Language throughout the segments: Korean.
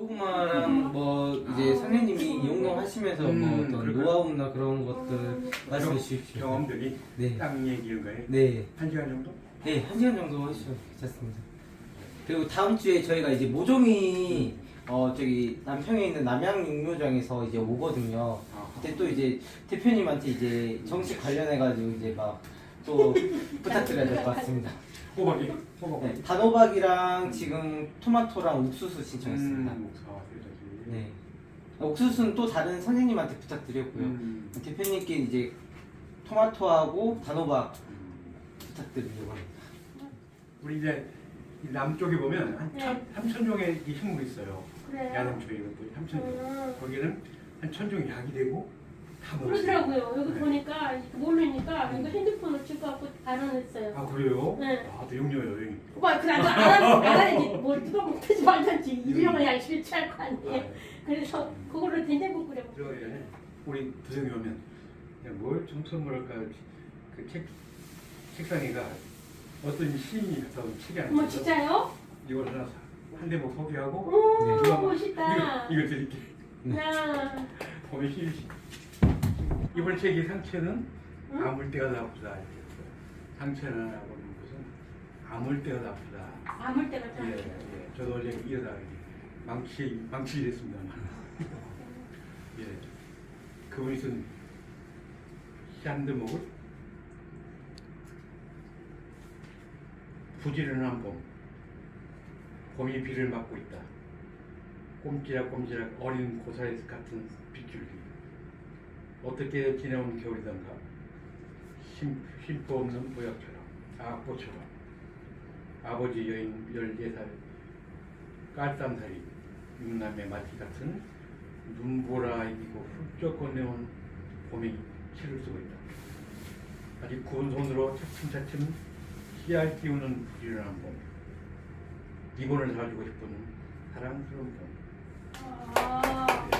고구마랑 뭐 이제 선생님이 이용하시면서 뭐 음, 어떤 그럴까요? 노하우나 그런 것들 말씀해 주십시오. 경험들이 네. 땅 얘기인 거예요. 네. 한 시간 정도? 네, 한 시간 정도 하시죠. 괜찮습니다. 그리고 다음 주에 저희가 이제 모종이 어 저기 남평에 있는 남양육묘장에서 이제 오거든요. 아. 그때 또 이제 대표님한테 이제 정식 관련해가지고 이제 막 또 부탁드려야 될 것 같습니다. 호박이? 호박. 네, 단호박이랑 지금 토마토랑 옥수수 신청했습니다. 음, 아. 네. 옥수수는 또 다른 선생님한테 부탁드렸고요. 음. 대표님께 이제 토마토하고 단호박 음. 부탁드리려고 합니다. 우리 이제 이 남쪽에 보면 한 네. 천, 삼천 종의 이 식물이 있어요. 그래요. 야생초에 뭐 삼천 종. 음. 거기는 한 천 종이 약이 되고. 그러더라고요. 여기 네. 보니까 모르니까 이거 핸드폰을 찍어갖고 발언했어요. 아 그래요? 네. 아 대용료요 여행. 오빠 그래도 안 하지 뭘 뜯어먹지 말든지 이름을 그냥 실체할 거 아니에요. 그래서 그걸로 된장국 끓여 전에 우리 도정이 오면 뭘좀 선물할까 그책 책상에가 어떤 시인이 갖다 온 책이 하나 어머. 진짜요? 이걸 하나 사. 한 대목 소개하고 오 네. 멋있다. 이거, 이거 드릴게. 야. 보면 시이 번 책이 상처는 응? 아물 때가 다 아프다 이렇게 했어요. 상처는 하고 것은 아물 때가 다 아프다. 아물 때가 참. 예, 예. 저도 어제 이러다가 망치 망치 됐습니다만. 예. 그분이 쓴 샨드목을 부지런한 봄. 봄이 비를 맞고 있다. 꼼지락꼼지락 어린 고사리 같은 빗줄기. 어떻게 지내온 겨울이던가. 심, 쉼도 없는 보약처럼, 악보처럼. 아버지 여인 14살 깔쌈살이 육남의 마티 같은 눈보라 이고 훌쩍 건네온 봄이 치를 쓰고 있다. 아직 구운 손으로 차츰차츰 씨알 띄우는 부지런한 봄. 기본을 사주고 싶은 사랑스러운 봄. 아,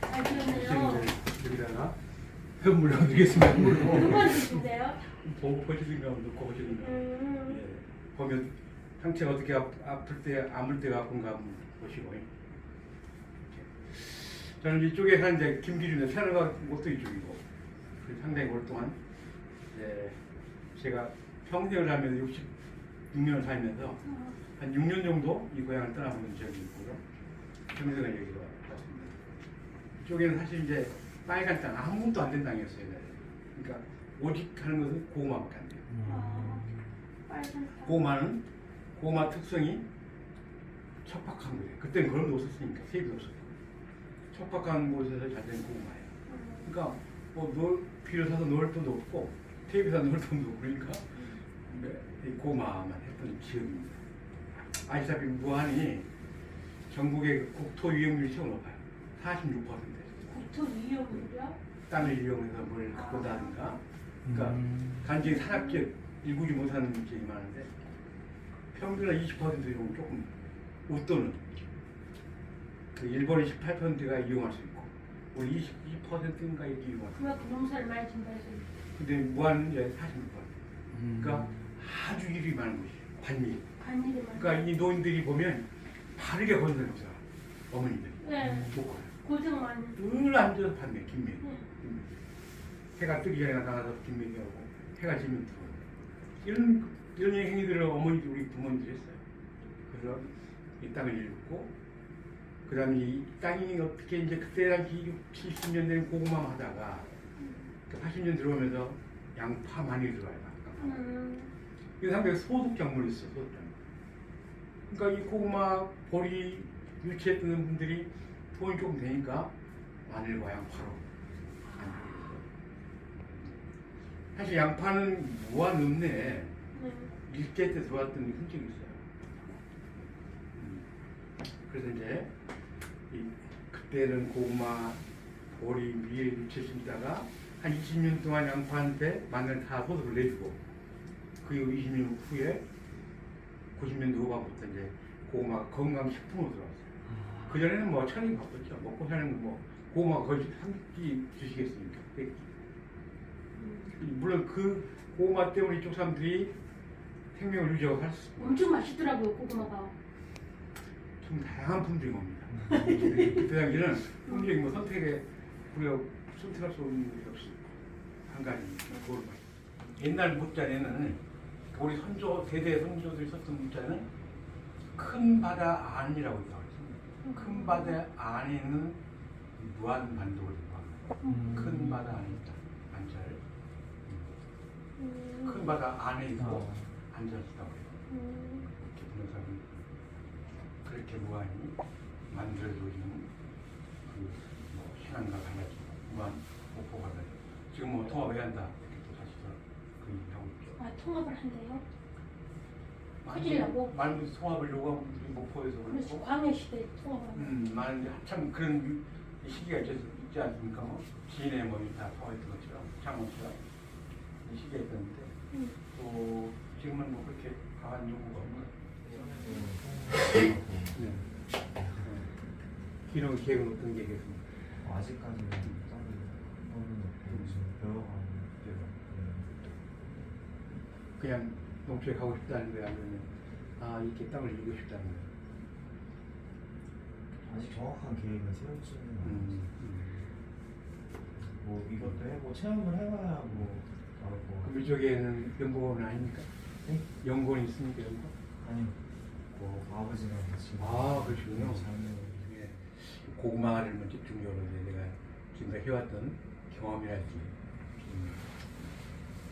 잘 들었네요. 여기다가 선물로 드리겠습니다. 누가 드신데요? 보고 보시든가 놓고 보시든가. 음. 예. 보면 상체가 어떻게 아, 아플 때 아물 때가 아픈가 한번 보시고. 이렇게. 저는 이쪽에 사는데 김기준의 새로가 못도 이쪽이고 그래서 상당히 오랫동안 이제 제가 평생을 살면서 66년을 살면서 한 6년 정도 이 고향을 떠나보는 적이 있고요. 평생을 여기로 왔습니다. 이쪽에는 사실 이제 빨간 땅 아무것도 안 된 땅이었어요. 그러니까 오직 하는 것은 고구마밖에 안 돼요. 아, 빨간 살. 고구마는 고구마 특성이 척박한 거예요. 그때는 그런 게 없었으니까 세입이 없었고 척박한 곳에서 잘된 고구마예요. 음. 그러니까 뭐 놀, 비를 사서 놓을 돈도 없고 테이프 사서 놓을 돈도 없고 그러니까 네, 이 고구마만 했던 지역입니다. 아시다시피 무한이 전국의 국토 이용률이 최고 높아요. 46%. 국토 위협이요? 땅을 이용해서 뭘 갖고다든가 그러니까 음. 단지 산악지역 일구지 못하는 지역이 많은데 평균은 20% 이용 조금 웃도는 그 일본이 18%가 이용할 수 있고 우리 20, 20%인가 이렇게 이용할 수 있고 그만큼 농사를 많이 진다 해서. 근데 무한은 이제 46% 음. 그러니까 아주 일이 많은 곳이 관리 간일이 많아. 그러니까 이 노인들이 보면 바르게 건드는 거죠 어머니들이 네. 못 걸어요 늘 앉아서 판매 김매 네. 해가 뜨기 전에 나가서 김매기하고 해가 지면 들어요. 이런 이런 행위들을 어머니 우리 부모님들이 했어요. 그래서 이 땅을 읽고 그다음에 이 땅이 어떻게 이제 그때 당시 60, 70년 된 고구마 하다가 그 80년 들어오면서 양파 많이 들어와요. 양파. 음. 이거 상당히 소득 작물이 있어 소득 작물. 그러니까 이 고구마 보리 뜨는 분들이 돈이 조금 되니까 마늘과 양파로. 사실 양파는 모아놓네 네. 일제 때 들어왔던 흔적이 있어요. 음. 그래서 이제 이 그때는 고구마, 보리, 미에 유치해 심다가 한 20년 동안 양파한테 마늘 다 소득을 내주고 그 20년 후에 90년대 후반부터 이제 고구마 건강식품으로 들어왔어요. 그 전에는 뭐 천이 바빴죠. 먹고 사는 뭐 고구마 거의 한끼 주시겠습니까? 음. 물론 그 고구마 때문에 이쪽 사람들이 생명을 유지하고 있어요. 엄청 맛있더라고요 고구마가. 좀 다양한 품종이 옵니다. 그때 당시에는 품종이 뭐 선택에 우리가 선택할 수 없는 게 없어. 한 가지 고르면. 옛날 문자에는 우리 선조 대대 선조들이 썼던 문자는 큰 바다 안이라고 했습니다. 큰 바다 안에 있는 무한 반도를 얘기합니다. 큰 바다 안에 있다. 안자를 음. 큰 바다 안에 있고 어. 앉아 있다고 해요. 음. 이렇게 분석은 그렇게 무한히 만들어지는 그뭐 신앙과 달라지 무한 목표가 달라. 지금 뭐 통합해야 한다 이렇게 또 다시 그 얘기하고 있죠. 아 통합을 한대요? 커지려고? 많은 통합을 요구하고 우리 목포에서 그렇지 그렇고 광해 시대 통합하는. 음, 많은 한참 그런 시기가 있지, 있지 않습니까? 뭐 지인의 뭐다 통합했던 것처럼 이 시기가 있었는데 음. 또 지금은 뭐 그렇게 강한 요구가 없는 네. 기능 계획은 어떤 게 있겠습니까? 아직까지는 따로 하는 없고 지금 배워가는 때가 그냥 농촌에 가고 싶다는 거야 아니면 아 이렇게 땅을 이루고 싶다는 거야. 아직 정확한 계획은 세우지는 음, 않았어요. 뭐 이것도 해고 체험을 해봐야 뭐 알고. 그럼 이쪽에는 연구원 아닙니까? 네? 연구원 있습니까 연구? 아니요. 뭐 아버지랑 같이. 아, 그러시군요. 삶을 예. 고구마를 뭐 집중적으로 이제 내가 지금까지 해왔던 경험이랄지 음.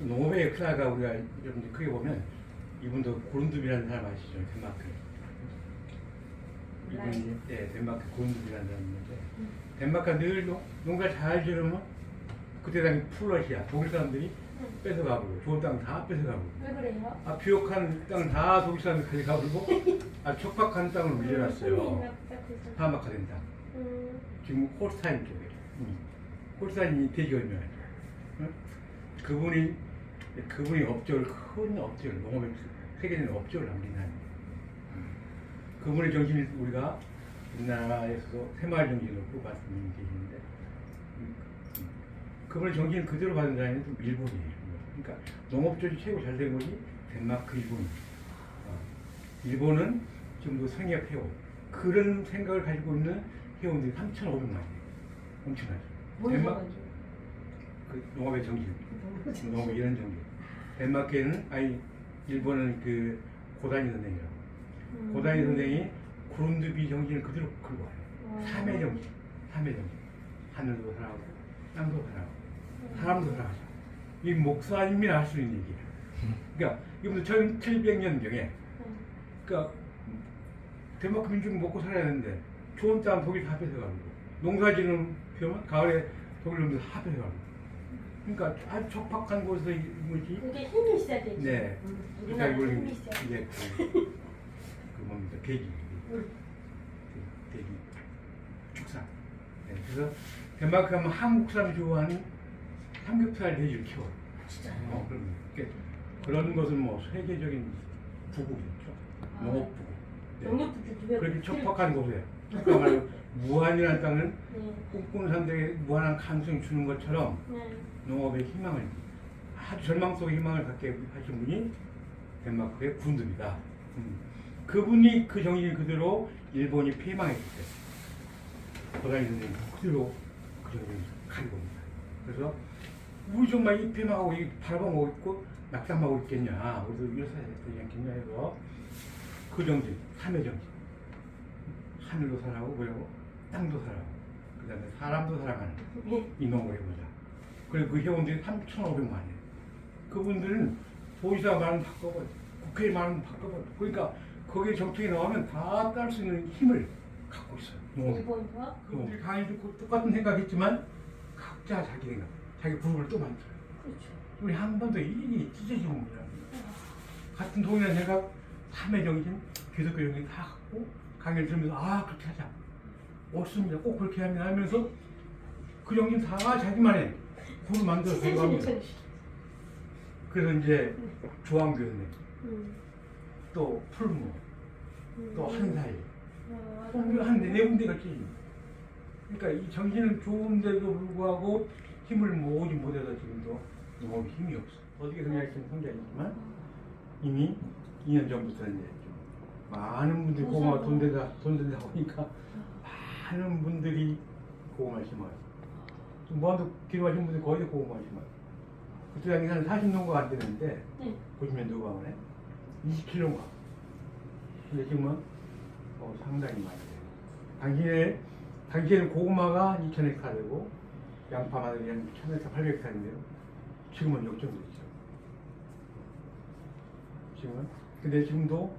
농업의 크다가 우리가 여러분들 크게 보면 이분도 고른두비라는 사람 아시죠? 덴마크. 이분이 예, 덴마크 고른두비라는 사람이 있는데 덴마크가 늘 농, 농가 잘 지으면 그때 당시 풀러시아 독일 사람들이 뺏어가고 좋은 땅 다 뺏어가고. 왜 그래요? 아 비옥한 땅 다 독일 사람들이 가져가고 아 척박한 땅을 물려놨어요. 사막화된 땅. 음. 지금 홀스타인 쪽에. 홀스타인이 되게 유명하죠 응? 그분이 그분이 업적을 큰 업적을 농업의 세계적인 업적을 남긴 한 그분의 정신을 우리가 우리나라에서도 새마을 정신으로 뽑았는 분이 계시는데. 그분의 정신을 그대로 받은 사람이 좀 일본이에요. 그러니까 농업적이 최고 잘된 것이 덴마크 일본 어. 일본은 지금도 생협 회원 그런 생각을 가지고 있는 회원들이 3,500만이에요. 엄청나죠. 덴마- 그 농업의 정신 농업 이런 정신 덴마크에는 아니 일본은 그 고다니 선생이라고. 음. 고다니 선생이 구름두비 정신을 그대로 끌고 와요. 삼의 정신 삼의 정신. 하늘도 살아가고 땅도 살아가고 사람도 살아가죠. 이 목사님이 할 수 있는 얘기예요 그러니까 이분도 1700년경에 그러니까 덴마크 민족이 먹고 살아야 되는데 좋은 땅 독일 다 뺏어가고 농사지는 비오면 가을에 독일 놈들 다 뺏어가고 그러니까 아주 척박한 곳에서 이 뭐지 이게 힘이 있어야 되지. 네. 음, 그러니까 우리나라 이걸 힘이 있어야 돼. 이제 그, 그 뭡니까 대기 그 대기 축산 네, 그래서 덴마크 가면 한국 사람이 좋아하는 삼겹살 돼지를 키워 진짜. 어, 그럼 그러니까 그런 것은 뭐 세계적인 부국이죠 아. 농업 부국 네. 왜 그렇게 척박한 곳에 아까 말한 무한이라는 땅은 네. 꿈꾸는 사람들에게 무한한 가능성이 주는 것처럼 네. 농업의 희망을 아주 절망 속의 희망을 갖게 하신 분이 덴마크의 군두입니다. 음. 그분이 그 정신 그대로 일본이 폐망했을 때 고다니 선생님 그대로 그 정신을 가지고 옵니다. 그래서 우리 정말 이 폐망하고 이 바라보고 있고 낙담하고 있겠냐 우리도 해야 되지 않겠냐 해서 그 정신 삼의 정신 하늘도 살아가고 뭐라고 땅도 살아가고 그 다음에 사람도 네. 이 농을 해보자. 그리고 그 회원들이 3,500만이에요. 그분들은 도지사 말은 바꿔버려. 국회의 말은 바꿔버려. 그러니까 거기에 정책이 나오면 다 딸 수 있는 힘을 갖고 있어요. 농업이. 일본과 그분들이 강의도 똑같은 생각했지만 각자 자기 생각, 자기 그룹을 또 만들어요. 그렇죠. 우리 한 번도 이게 찢어지는 겁니다. 같은 동일한 생각, 삼의 정신, 기독교 정신 다 갖고 강의를 들으면서 아 그렇게 하자. 옳습니다. 꼭 그렇게 하면 하면서 그 정신 다 자기만의 구를 만들어서. 정신. 그래서 이제 조항교수님, 음. 또 풀무, 음. 또 한사이, 아, 한네 군데가 찌 그러니까 이 정신은 좋은데도 불구하고 힘을 모으지 못해서 지금도 농업이 힘이 없어. 어떻게 생각하시는 혼자 있지만 이미 2년 전부터 이제 좀 많은 분들이 고구마 돈 된다 돈 된다 보니까 많은 분들이 고구마 심어요. 무한도 기록하신 분들이 거의 다 고구마 심어요. 그때 당시 한 40농가 안 되는데 네. 보시면 누가 오네 20kg가. 근데 지금은 어, 상당히 많이 돼요. 당시에 당시에는 고구마가 2,000헥타 되고 양파 마늘이 한 1,000헥타, 800헥타인데요. 지금은 역정도 있죠. 지금은 근데 지금도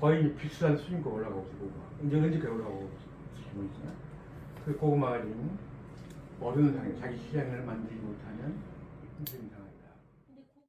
거의 비슷한 수준과 올라가고 있고 이제 언제까지 올라가고 있고 있잖아. 그 고구마가 지금 어느 상황 자기 시장을 만들지 못하는.